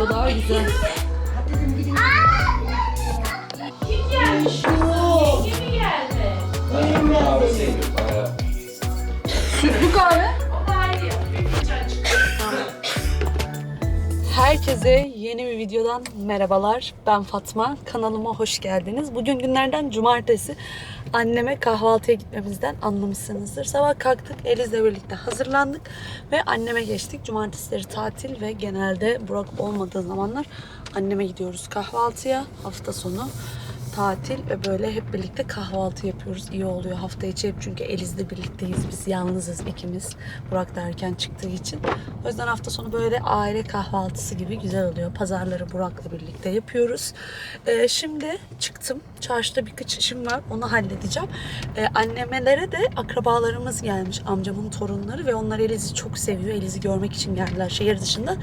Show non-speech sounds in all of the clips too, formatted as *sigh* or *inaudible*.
O daha güzel. Sütlü kahve. Herkese yeni bir videodan merhabalar. Ben Fatma. Kanalıma hoş geldiniz. Bugün günlerden cumartesi. Anneme kahvaltıya gitmemizden anlamışsınızdır. Sabah kalktık, Eliz'le birlikte hazırlandık ve anneme geçtik. Cumartesileri tatil ve genelde Burak olmadığı zamanlar anneme gidiyoruz kahvaltıya. Hafta sonu tatil ve böyle hep birlikte kahvaltı yapıyoruz. İyi oluyor hafta içi hep çünkü Eliz'le birlikteyiz. Biz yalnızız ikimiz. Burak da erken çıktığı için. O yüzden hafta sonu böyle aile kahvaltısı gibi güzel oluyor. Pazarları Burak'la birlikte yapıyoruz. Ee, şimdi çıktım. Çarşıda birkaç işim var. Onu halledeceğim. Ee, annemelere de akrabalarımız gelmiş. Amcamın torunları ve onlar Eliz'i çok seviyor. Eliz'i görmek için geldiler şehir dışında.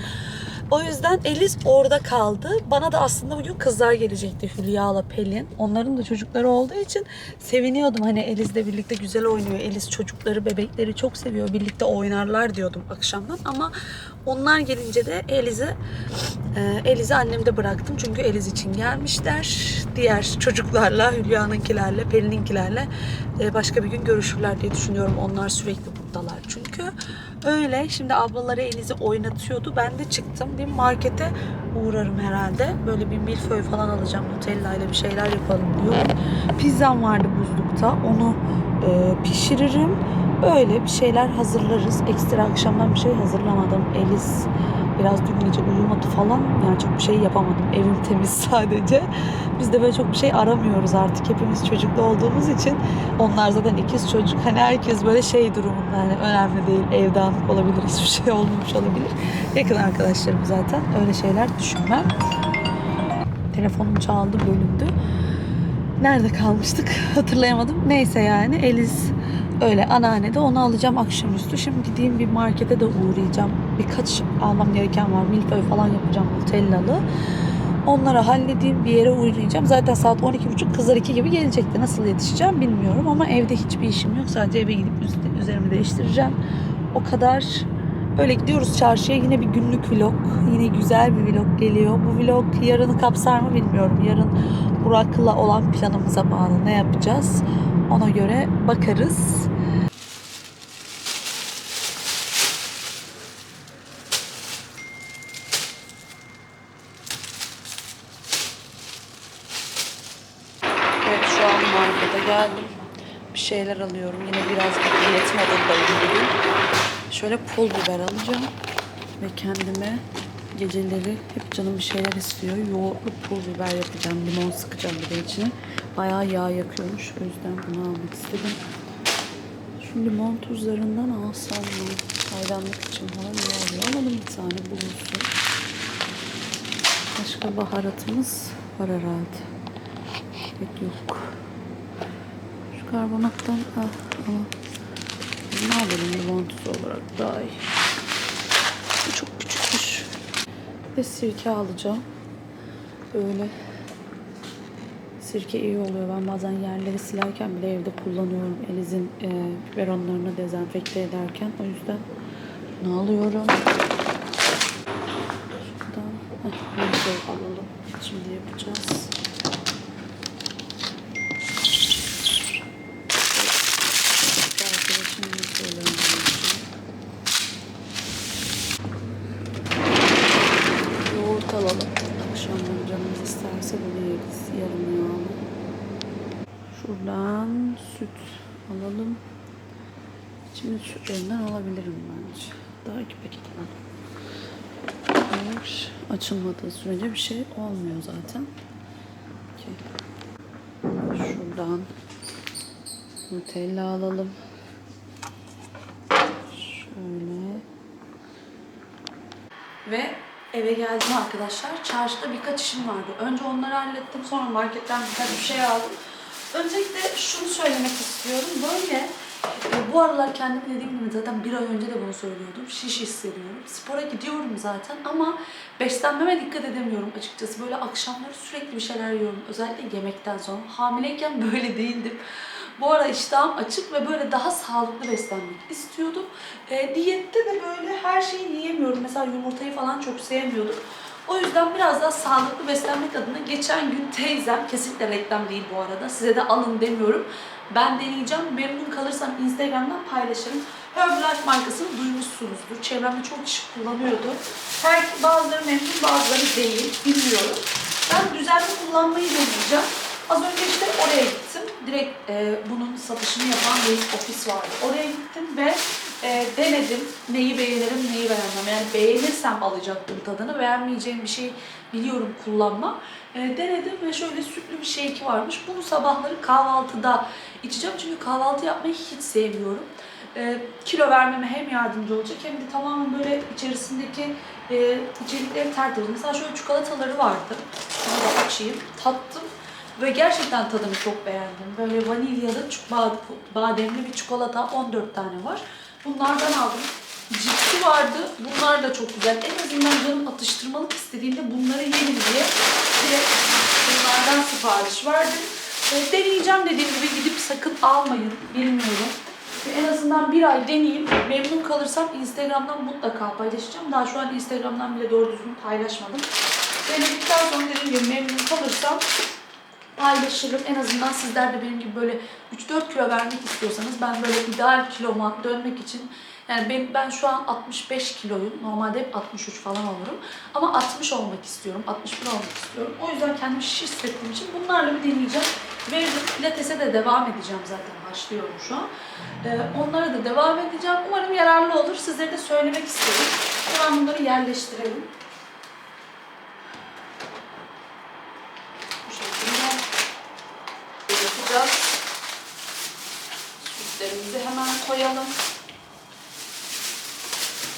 O yüzden Eliz orada kaldı. Bana da aslında bugün kızlar gelecekti Hülya'la Pelin. Onların da çocukları olduğu için seviniyordum. Hani Eliz'le birlikte güzel oynuyor. Eliz çocukları, bebekleri çok seviyor. Birlikte oynarlar diyordum akşamdan. Ama onlar gelince de Eliz'e e, Eliz'i annemde bıraktım. Çünkü Eliz için gelmişler. Diğer çocuklarla, Hülya'nınkilerle, Pelin'inkilerle e, başka bir gün görüşürler diye düşünüyorum. Onlar sürekli buradalar çünkü. Öyle. Şimdi ablaları Eliz'i oynatıyordu. Ben de çıktım. Bir markete uğrarım herhalde. Böyle bir milföy falan alacağım. Nutella ile bir şeyler yapalım diyorum. Pizzam vardı buzlukta. Onu e, pişiririm. Öyle bir şeyler hazırlarız. Ekstra akşamdan bir şey hazırlamadım. Eliz biraz dün gece uyumadı falan. Yani çok bir şey yapamadım. Evim temiz *laughs* sadece. Biz de böyle çok bir şey aramıyoruz artık. Hepimiz çocuklu olduğumuz için. Onlar zaten ikiz çocuk. Hani herkes böyle şey durumunda. Hani önemli değil. Ev dağınık olabilir. *laughs* Hiçbir şey olmamış olabilir. Yakın arkadaşlarım zaten. Öyle şeyler düşünmem. Telefonum çaldı bölündü. Nerede kalmıştık *laughs* hatırlayamadım. Neyse yani Eliz öyle anneanne de onu alacağım akşamüstü. Şimdi gideyim bir markete de uğrayacağım. Birkaç almam gereken var. Milföy falan yapacağım Nutella'lı. Onları halledeyim bir yere uğrayacağım. Zaten saat 12.30 kızlar 2 gibi gelecekti. Nasıl yetişeceğim bilmiyorum ama evde hiçbir işim yok. Sadece eve gidip üzerimi değiştireceğim. O kadar. Öyle gidiyoruz çarşıya yine bir günlük vlog. Yine güzel bir vlog geliyor. Bu vlog yarını kapsar mı bilmiyorum. Yarın Burak'la olan planımıza bağlı ne yapacağız. Ona göre bakarız. Evet şu an markete geldim. Bir şeyler alıyorum. Yine biraz bir diyet modundayım bugün. Şöyle pul biber alacağım. Ve kendime geceleri hep canım bir şeyler istiyor. Yoğurtlu pul biber yapacağım. Limon sıkacağım bir de içine. Bayağı yağ yakıyormuş. O yüzden bunu almak istedim. Şu limon tuzlarından alsam mı? Hayranlık için falan oluyor. Alalım bir tane bulunsun. Başka baharatımız var herhalde. Evet yok. Şu karbonattan ah, ama ne alalım limon tuzu olarak daha iyi. Bu çok küçükmüş. Ve sirke alacağım. Böyle sirke iyi oluyor. Ben bazen yerleri silerken bile evde kullanıyorum. Eliz'in e, biberonlarını dezenfekte ederken. O yüzden bunu alıyorum. Şuradan heh, bir şey alalım. Şimdi yapacağız. Arkadaşım yumurtalarını alacağım. Yoğurt alalım. Akşamları canımız isterse bunu yeriz. Yarım yağlı. Şuradan süt alalım. Şimdi sütlerinden alabilirim bence. Daha iki paket alalım. Eğer açılmadığı sürece bir şey olmuyor zaten. Okey. Şuradan Nutella alalım. Şöyle. Ve eve geldim arkadaşlar. Çarşıda birkaç işim vardı. Önce onları hallettim. Sonra marketten birkaç bir şey aldım. Öncelikle şunu söylemek istiyorum. Böyle e, bu aralar kendime dediğim gibi zaten bir ay önce de bunu söylüyordum. Şiş hissediyorum. Spora gidiyorum zaten ama beslenmeme dikkat edemiyorum açıkçası. Böyle akşamları sürekli bir şeyler yiyorum. Özellikle yemekten sonra. Hamileyken *laughs* böyle değildim. Bu ara iştahım açık ve böyle daha sağlıklı beslenmek istiyordum. E, diyette de böyle her şeyi yiyemiyorum. Mesela yumurtayı falan çok sevmiyordum. O yüzden biraz daha sağlıklı beslenmek adına geçen gün teyzem, kesinlikle reklam değil bu arada, size de alın demiyorum. Ben deneyeceğim. Memnun kalırsam Instagram'dan paylaşırım. Herbalife markasını duymuşsunuzdur. Çevremde çok kişi kullanıyordu. Her bazıları memnun, bazıları değil. Bilmiyorum. Ben düzenli kullanmayı deneyeceğim. Az önce işte oraya gittim. Direkt e, bunun satışını yapan bir ofis vardı. Oraya gittim ve e, denedim. Neyi beğenirim, neyi beğenmem. Yani beğenirsem alacaktım tadını. Beğenmeyeceğim bir şey biliyorum kullanma. E, denedim ve şöyle sütlü bir shake varmış. Bunu sabahları kahvaltıda içeceğim. Çünkü kahvaltı yapmayı hiç sevmiyorum. E, kilo vermeme hem yardımcı olacak hem de tamamen böyle içerisindeki e, içerikleri tertemiz. Mesela şöyle çikolataları vardı. Bunu da açayım. Tattım. Ve gerçekten tadını çok beğendim. Böyle vanilyalı, bademli bir çikolata 14 tane var. Bunlardan aldım. Cipsi vardı. Bunlar da çok güzel. En azından canım atıştırmalık istediğimde bunları yerim diye direkt bunlardan sipariş verdim. E, deneyeceğim dediğim gibi gidip sakın almayın. Bilmiyorum. Ve en azından bir ay deneyeyim. Memnun kalırsam Instagram'dan mutlaka paylaşacağım. Daha şu an Instagram'dan bile doğru düzgün paylaşmadım. Denedikten sonra dediğim gibi memnun kalırsam paylaşırım. En azından sizler de benim gibi böyle 3-4 kilo vermek istiyorsanız ben böyle ideal kiloma dönmek için yani ben, ben şu an 65 kiloyum. Normalde hep 63 falan olurum. Ama 60 olmak istiyorum. 61 olmak istiyorum. O yüzden kendimi şiş hissettiğim için bunlarla bir deneyeceğim. Verdim. Pilates'e de devam edeceğim zaten. Başlıyorum şu an. Ee, onlara da devam edeceğim. Umarım yararlı olur. Sizlere de söylemek istedim. Hemen bunları yerleştirelim. Bu şekilde yapacağız. Süslerimizi hemen koyalım.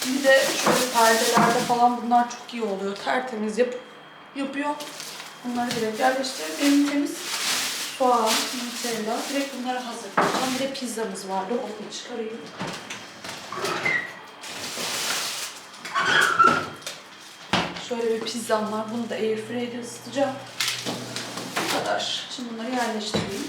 Bir de şöyle perdelerde falan bunlar çok iyi oluyor. Tertemiz yap yapıyor. Bunları direkt yerleştirelim. Benim temiz soğan, nutella. Direkt bunları hazırlayacağım. Bir de pizzamız vardı. Onu çıkarayım. Şöyle bir pizzam var. Bunu da airfryer'de ısıtacağım. Bu kadar. Şimdi bunları yerleştireyim.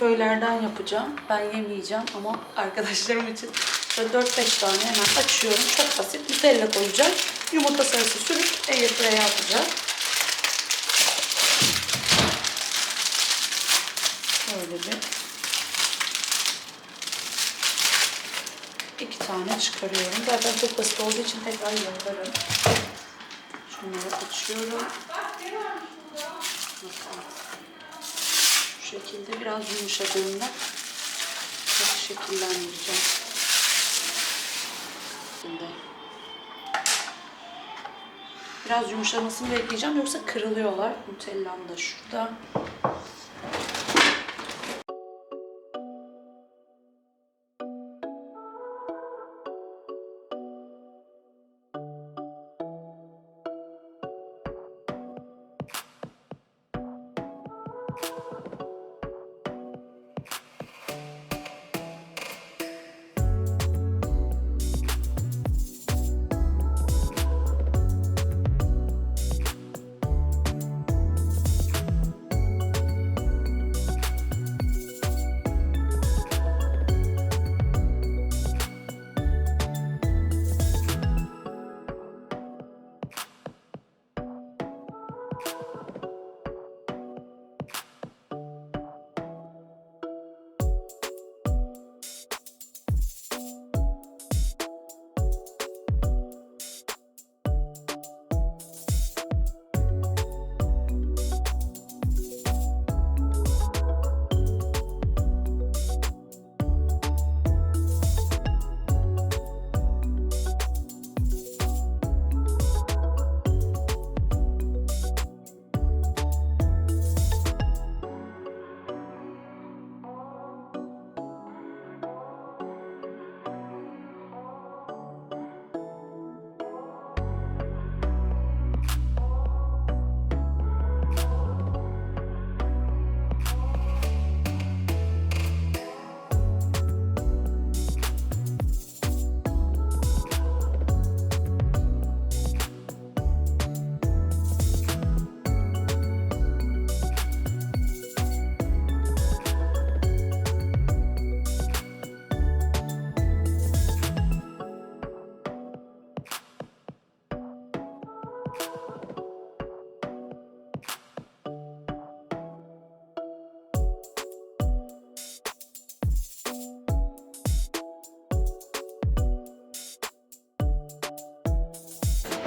Böyle milföylerden yapacağım. Ben yemeyeceğim ama arkadaşlarım için şöyle 4-5 tane hemen açıyorum. Çok basit. Nutella koyacağım. Yumurta sarısı sürüp airfryer'e atacağım. Şöyle bir iki tane çıkarıyorum. Zaten çok basit olduğu için tekrar yaparım. Şunları açıyorum. Bakalım. Şekilde biraz yumuşadığında çok şekillendireceğim. Biraz yumuşamasını bekleyeceğim yoksa kırılıyorlar. Nutellam da şurada.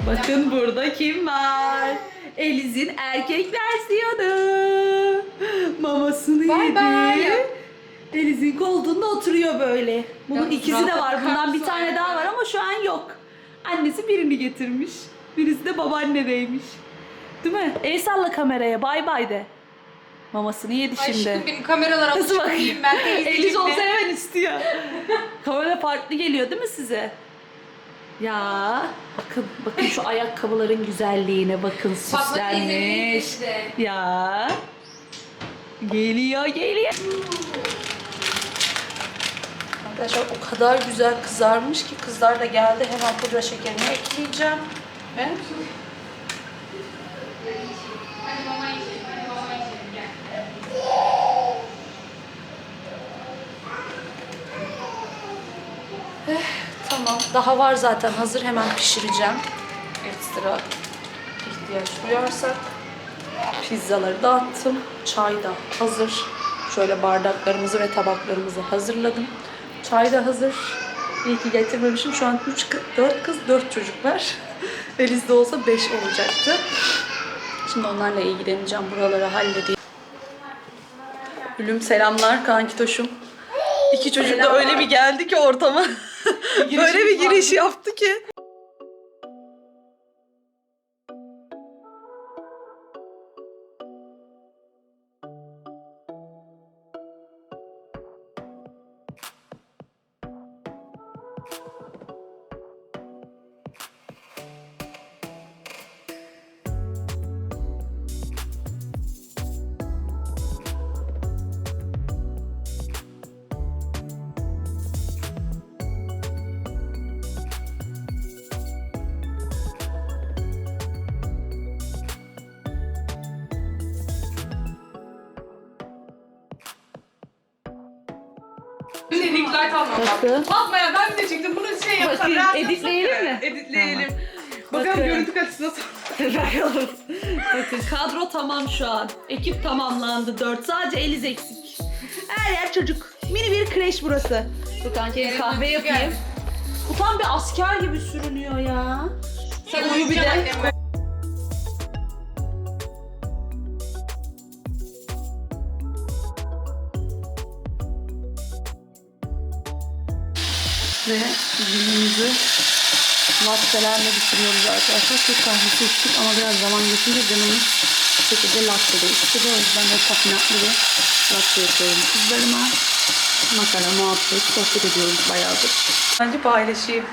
Bakın burada kim var? Eliz'in erkek versiyonu. Mamasını Bay yedi. bay. Eliz'in koltuğunda oturuyor böyle. Bunun Ya, ikisi de var. Bundan bir tane daha var ama şu an yok. Annesi birini getirmiş. Birisi de babaannedeymiş. Değil mi? El salla kameraya. Bay bay de. Mamasını yedi şimdi. Aşkım benim kameralara Nasıl bakayım? ben Eliz olsa hemen istiyor. Kamera farklı geliyor değil mi size? Ya bakın bakın şu ayakkabıların güzelliğine bakın süslenmiş. Ya. Geliyor geliyor. Arkadaşlar o kadar güzel kızarmış ki kızlar da geldi. Hemen pudra şekerini ekleyeceğim. Ve Hadi Tamam. Daha var zaten hazır. Hemen pişireceğim. Ekstra ihtiyaç duyarsak. Pizzaları dağıttım. Çay da hazır. Şöyle bardaklarımızı ve tabaklarımızı hazırladım. Çay da hazır. İyi ki getirmemişim. Şu an 3 4 kız 4 çocuk var. *laughs* Elizde olsa 5 olacaktı. Şimdi onlarla ilgileneceğim. Buraları halledeyim. Gülüm selamlar kankitoşum. İki çocuk da öyle bir geldi ki ortama. *laughs* Böyle bir giriş yaptı ki. Şimdi light almam lazım. Fatma ya ben de çektim bunu şey yapsam. Bakayım, rahat editleyelim mi? Editleyelim. Bakalım görüntü kalitesi nasıl. Bakın kadro tamam şu an. Ekip tamamlandı. Dört. Sadece Eliz eksik. Her yer çocuk. Mini bir kreş burası. Dur kanka kahve yapayım. Bu tam bir asker gibi sürünüyor ya. Sen uyu bir de. Günümüzü lattelerle bitiriyoruz arkadaşlar. Türk kahvesi içtik ama biraz zaman geçince canımız şekilde latte de istedi. O yüzden de tafinatlı bir latte yapıyorum kızlarıma. Makara, muhabbet, sohbet ediyoruz bayağıdır. Bence paylaşayım.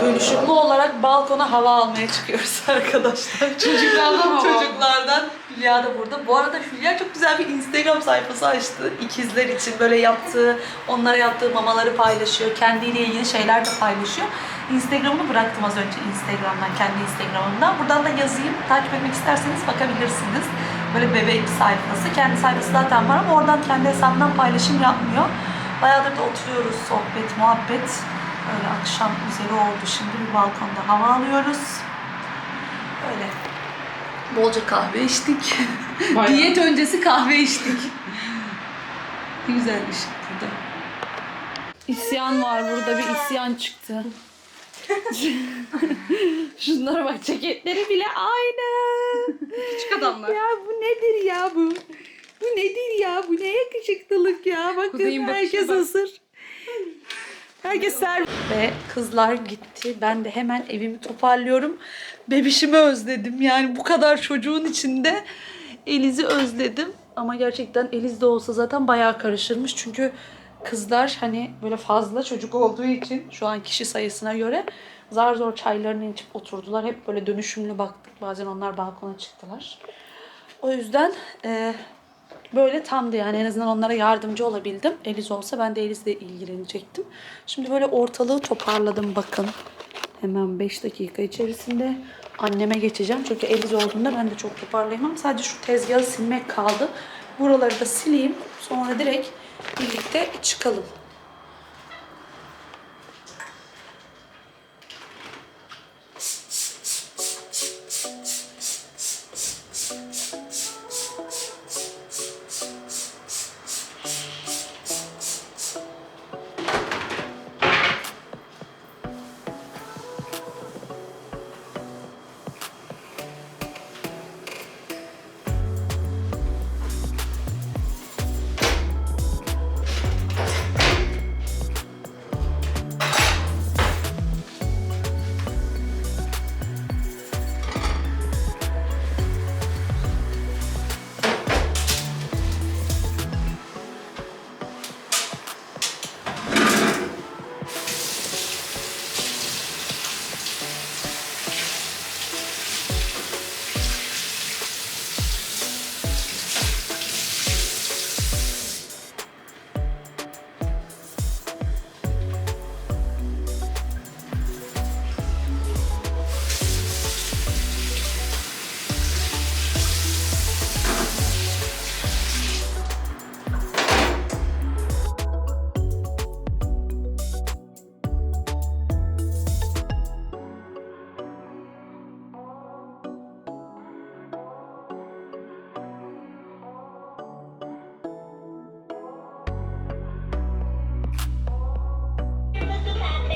Dönüşümlü olarak balkona hava almaya çıkıyoruz *laughs* arkadaşlar. Çocuklardan Çocuklardan Hülya da burada. Bu arada Hülya çok güzel bir Instagram sayfası açtı. İkizler için böyle yaptığı, onlara yaptığı mamaları paylaşıyor. Kendiyle ilgili şeyler de paylaşıyor. Instagram'ını bıraktım az önce Instagram'dan, kendi Instagram'ımdan. Buradan da yazayım. Takip etmek isterseniz bakabilirsiniz. Böyle bebek sayfası. Kendi sayfası zaten var ama oradan kendi hesabından paylaşım yapmıyor. Bayağıdır da oturuyoruz, sohbet, muhabbet. Öyle akşam üzeri oldu. Şimdi bir balkonda hava alıyoruz. Öyle. Bolca kahve içtik. *laughs* Diyet öncesi kahve içtik. Ne güzelmiş burada. İsyan var burada bir isyan çıktı. *laughs* Şunlara bak ceketleri bile aynı. Küçük adamlar. Ya bu nedir ya bu? Bu nedir ya? Bu ne yakışıklılık ya? Bakın Kuzey'in bakışına herkes bak. hazır. Herkes ser. Ve kızlar gitti. Ben de hemen evimi toparlıyorum. Bebişimi özledim. Yani bu kadar çocuğun içinde Eliz'i özledim. Ama gerçekten Eliz de olsa zaten bayağı karışırmış. Çünkü kızlar hani böyle fazla çocuk olduğu için şu an kişi sayısına göre zar zor çaylarını içip oturdular. Hep böyle dönüşümlü baktık. Bazen onlar balkona çıktılar. O yüzden e, böyle tamdı yani en azından onlara yardımcı olabildim. Eliz olsa ben de Eliz'le ilgilenecektim. Şimdi böyle ortalığı toparladım bakın. Hemen 5 dakika içerisinde anneme geçeceğim. Çünkü Eliz olduğunda ben de çok toparlayamam. Sadece şu tezgahı silmek kaldı. Buraları da sileyim. Sonra direkt birlikte çıkalım.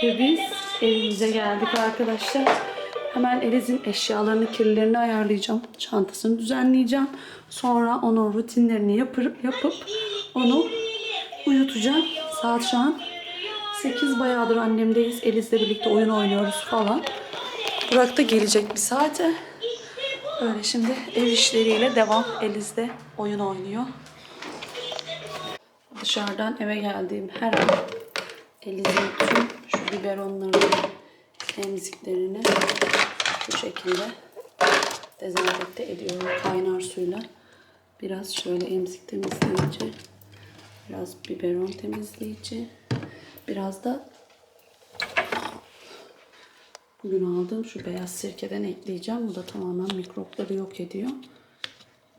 Ve biz evimize geldik arkadaşlar. Hemen Eliz'in eşyalarını, kirlerini ayarlayacağım. Çantasını düzenleyeceğim. Sonra onun rutinlerini yapıp, yapıp onu uyutacağım. Saat şu an 8 bayağıdır annemdeyiz. Eliz'le birlikte oyun oynuyoruz falan. Burak da gelecek bir saate. Öyle şimdi ev işleriyle devam. Eliz de oyun oynuyor. Dışarıdan eve geldiğim her an Eliz'in tüm biberonlarını, emziklerini bu şekilde dezenfekte ediyorum kaynar suyla. Biraz şöyle emzik temizleyici, biraz biberon temizleyici, biraz da bugün aldığım şu beyaz sirkeden ekleyeceğim. Bu da tamamen mikropları yok ediyor.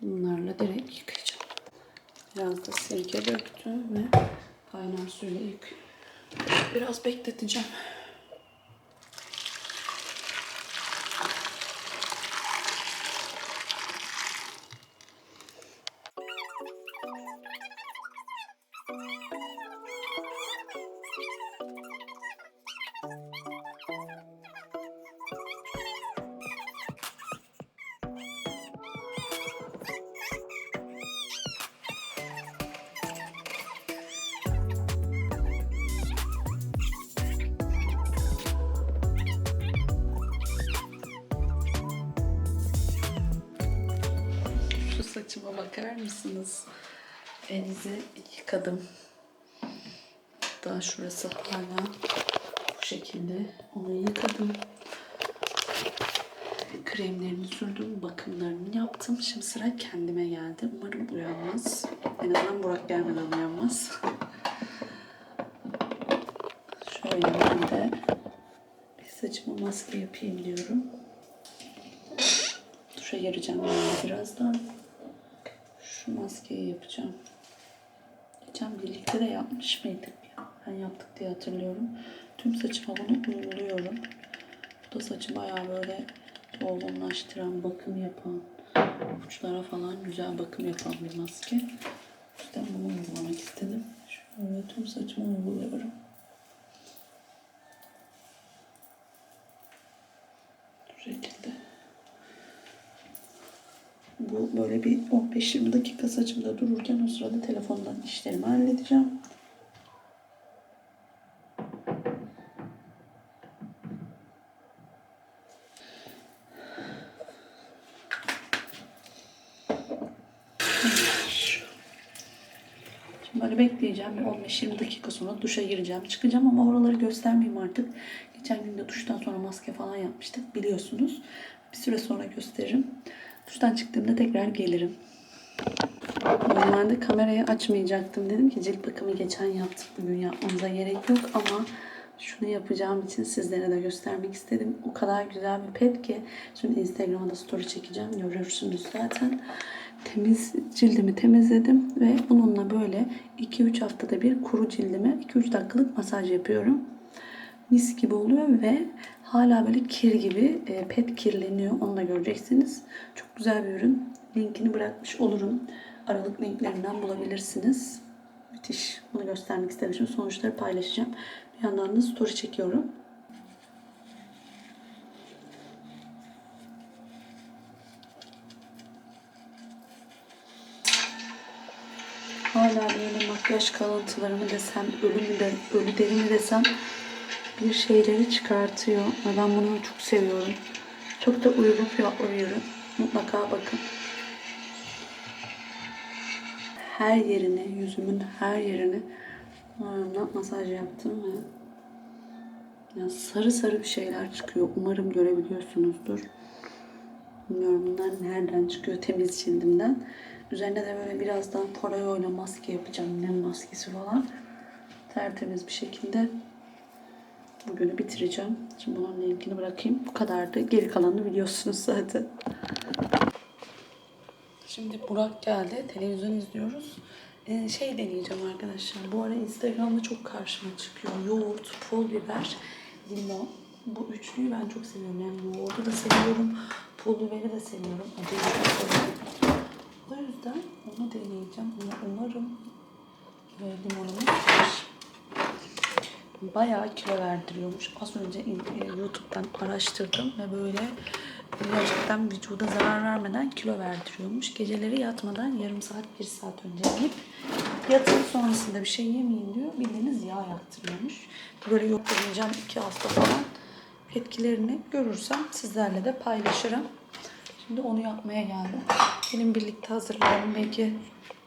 Bunlarla direkt yıkayacağım. Biraz da sirke döktüm ve kaynar suyla yıkıyorum. Biraz bekleteceğim. Saçıma bakar mısınız? Elinizi yıkadım. Daha şurası hala bu şekilde. Onu yıkadım. Kremlerini sürdüm, bakımlarını yaptım. Şimdi sıra kendime geldi. Umarım uyanmaz. En azından Burak gelmeden uyanmaz. *laughs* Şöyle ben de bir saçıma maske yapayım diyorum. Duşa gireceğim ben birazdan. Şu maskeyi yapacağım. Geçen birlikte de yapmış mıydık ya? Ben yaptık diye hatırlıyorum. Tüm saçıma bunu uyguluyorum. Bu da saçı bayağı böyle dolgunlaştıran, bakım yapan, uçlara falan güzel bakım yapan bir maske. Yüzden bunu uygulamak istedim. Şöyle tüm saçıma uyguluyorum. Bu şekilde. Bu böyle bir 15-20 dakika saçımda dururken o sırada telefondan işlerimi halledeceğim. Böyle bekleyeceğim. Bir 15-20 dakika sonra duşa gireceğim. Çıkacağım ama oraları göstermeyeyim artık. Geçen gün de duştan sonra maske falan yapmıştık biliyorsunuz. Bir süre sonra gösteririm. Duştan çıktığımda tekrar gelirim. Normalde kamerayı açmayacaktım. Dedim ki cilt bakımı geçen yaptık. Bugün yapmamıza gerek yok ama şunu yapacağım için sizlere de göstermek istedim. O kadar güzel bir pet ki. Şimdi Instagram'a da story çekeceğim. Görürsünüz zaten. Temiz cildimi temizledim ve bununla böyle 2-3 haftada bir kuru cildime 2-3 dakikalık masaj yapıyorum. Mis gibi oluyor ve hala böyle kir gibi e, pet kirleniyor. Onu da göreceksiniz. Çok güzel bir ürün. Linkini bırakmış olurum. Aralık linklerinden bulabilirsiniz. Müthiş. Bunu göstermek istedim. Şimdi sonuçları paylaşacağım. Bir yandan da story çekiyorum. Hala böyle makyaj kalıntılarımı desem, ölümü de, ölü derimi desem bir şeyleri çıkartıyor. Ben bunu çok seviyorum. Çok da uygun fiyatlı bir ürün. Mutlaka bakın. Her yerine, yüzümün her yerine ıı, masaj yaptım ve ya sarı sarı bir şeyler çıkıyor. Umarım görebiliyorsunuzdur. Bilmiyorum bunlar nereden çıkıyor temiz cildimden. Üzerine de böyle birazdan Poroyo'yla maske yapacağım. Nem maskesi falan. Tertemiz bir şekilde bugünü bitireceğim. Şimdi bunun linkini bırakayım. Bu kadardı. Geri kalanını biliyorsunuz zaten. Şimdi Burak geldi. Televizyon izliyoruz. Ee, şey deneyeceğim arkadaşlar. Bu ara Instagram'da çok karşıma çıkıyor. Yoğurt, pul biber, limon. Bu üçlüyü ben çok seviyorum. Yani yoğurdu da seviyorum. Pul biberi de seviyorum. O yüzden onu deneyeceğim. Umarım e, limonumuz. Bayağı kilo verdiriyormuş. Az önce e, YouTube'dan araştırdım ve böyle gerçekten vücuda zarar vermeden kilo verdiriyormuş. Geceleri yatmadan yarım saat, bir saat önce yiyip yatın sonrasında bir şey yemeyin diyor. Bildiğiniz yağ yaktırıyormuş. Böyle yok deneyeceğim iki hafta falan. Etkilerini görürsem sizlerle de paylaşırım. Şimdi onu yapmaya geldim. Gelin birlikte hazırlayalım. Belki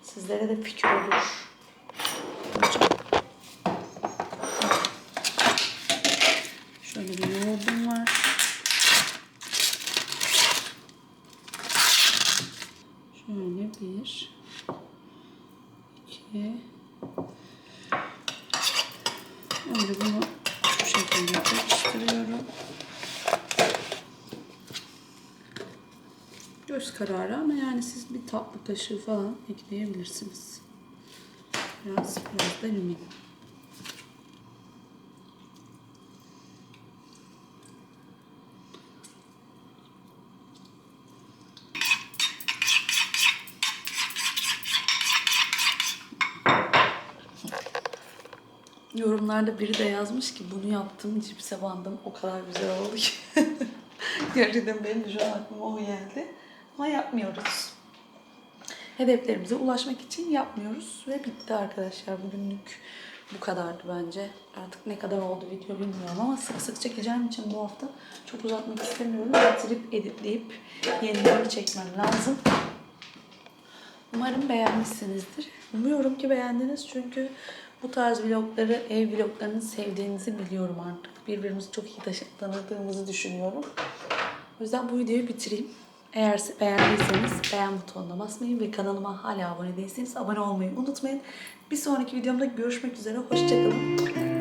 sizlere de fikir olur. Şöyle bir yoğurdum var. Şöyle bir, iki, Önce bunu şu şekilde karıştırıyorum. Göz kararı ama yani siz bir tatlı kaşığı falan ekleyebilirsiniz. Biraz, biraz da limon. Yorumlarda biri de yazmış ki bunu yaptım cipse bandım o kadar güzel oldu ki. *laughs* Gerçekten benim de şu an aklıma o geldi. Ama yapmıyoruz. Hedeflerimize ulaşmak için yapmıyoruz ve bitti arkadaşlar. Bugünlük bu kadardı bence. Artık ne kadar oldu video bilmiyorum ama sık sık çekeceğim için bu hafta çok uzatmak istemiyorum. Bitirip editleyip yenilerini çekmem lazım. Umarım beğenmişsinizdir. Umuyorum ki beğendiniz çünkü bu tarz vlogları, ev vloglarını sevdiğinizi biliyorum artık. Birbirimizi çok iyi tanıdığımızı düşünüyorum. O yüzden bu videoyu bitireyim. Eğer beğendiyseniz beğen butonuna basmayı ve kanalıma hala abone değilseniz abone olmayı unutmayın. Bir sonraki videomda görüşmek üzere. Hoşçakalın.